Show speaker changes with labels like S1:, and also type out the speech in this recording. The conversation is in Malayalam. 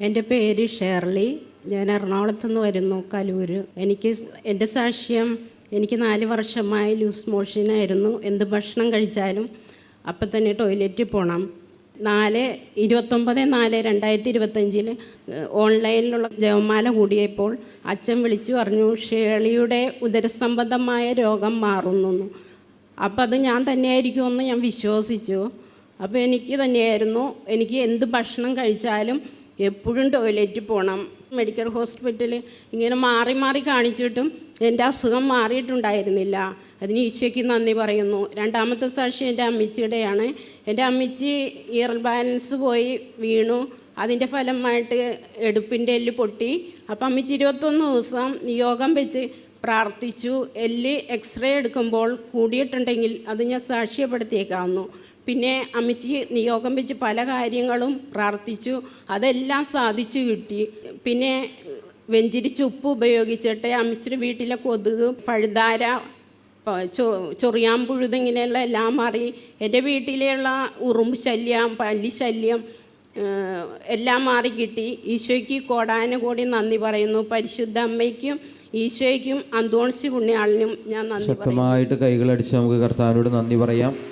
S1: എന്റെ പേര് ഷേർലി. ഞാൻ എറണാകുളത്ത് നിന്ന് വരുന്നു കലൂർ എനിക്ക് എന്റെ സാക്ഷ്യം എനിക്ക് നാല് വർഷമായി ലൂസ് മോഷനായിരുന്നു എന്ത് ഭക്ഷണം കഴിച്ചാലും അപ്പം തന്നെ ടോയ്ലറ്റിൽ പോകണം നാല് ഇരുപത്തൊമ്പത് നാല് രണ്ടായിരത്തി ഇരുപത്തഞ്ചിൽ ഓൺലൈനിലുള്ള ജവമാല കൂടിയപ്പോൾ അച്ഛൻ വിളിച്ചു പറഞ്ഞു ഷേളിയുടെ ഉദരസംബന്ധമായ രോഗം മാറുന്നു അപ്പം അത് ഞാൻ തന്നെയായിരിക്കുമെന്ന് ഞാൻ വിശ്വസിച്ചു. അപ്പോൾ എനിക്ക് തന്നെയായിരുന്നു. എനിക്ക് എന്ത് ഭക്ഷണം കഴിച്ചാലും എപ്പോഴും ടോയ്ലറ്റിൽ പോകണം മെഡിക്കൽ ഹോസ്പിറ്റലിൽ ഇങ്ങനെ മാറി മാറി കാണിച്ചിട്ടും എന്റെ അസുഖം മാറിയിട്ടുണ്ടായിരുന്നില്ല. അതിന് ഈശോയ്ക്ക് നന്ദി പറയുന്നു. രണ്ടാമത്തെ സാക്ഷി എന്റെ അമ്മച്ചിയുടെയാണ്. എന്റെ അമ്മച്ചി ഇയർ ബാലൻസ് പോയി വീണു. അതിന്റെ ഫലമായിട്ട് എടുപ്പിന്റെ എല്ല് പൊട്ടി. അപ്പം അമ്മച്ചി ഇരുപത്തൊന്ന് ദിവസം യോഗം വെച്ച് പ്രാർത്ഥിച്ചു. എല്ല് എക്സ്റേ എടുക്കുമ്പോൾ കൂടിയിട്ടുണ്ടെങ്കിൽ അത് ഞാൻ സാക്ഷ്യപ്പെടുത്തിയേക്കാവുന്നു. പിന്നെ അമ്മച്ചി നിയോഗം വെച്ച് പല കാര്യങ്ങളും പ്രാർത്ഥിച്ചു. അതെല്ലാം സാധിച്ചു കിട്ടി. പിന്നെ വെഞ്ചിരിച്ച് ഉപ്പ് ഉപയോഗിച്ചിട്ട് അമ്മച്ചിയുടെ വീട്ടിലെ കൊതുക് പഴുതാര ചൊറിയാൻ ചൊറിയാമ്പുഴുത് ഇങ്ങനെയുള്ള എല്ലാം മാറി. എന്റെ വീട്ടിലുള്ള ഉറുമ്പ് ശല്യം പല്ലി ശല്യം എല്ലാം മാറി കിട്ടി. ഈശോയ്ക്ക് കോടാനുകൂടി നന്ദി പറയുന്നു. പരിശുദ്ധ അമ്മയ്ക്കും ഈശോയ്ക്കും അന്തോണിച്ച് പുണ്യാളിനും ഞാൻ നന്ദി
S2: ശക്തമായിട്ട് കൈകളടിച്ച് നമുക്ക് കർത്താവിനോട് നന്ദി പറയാം.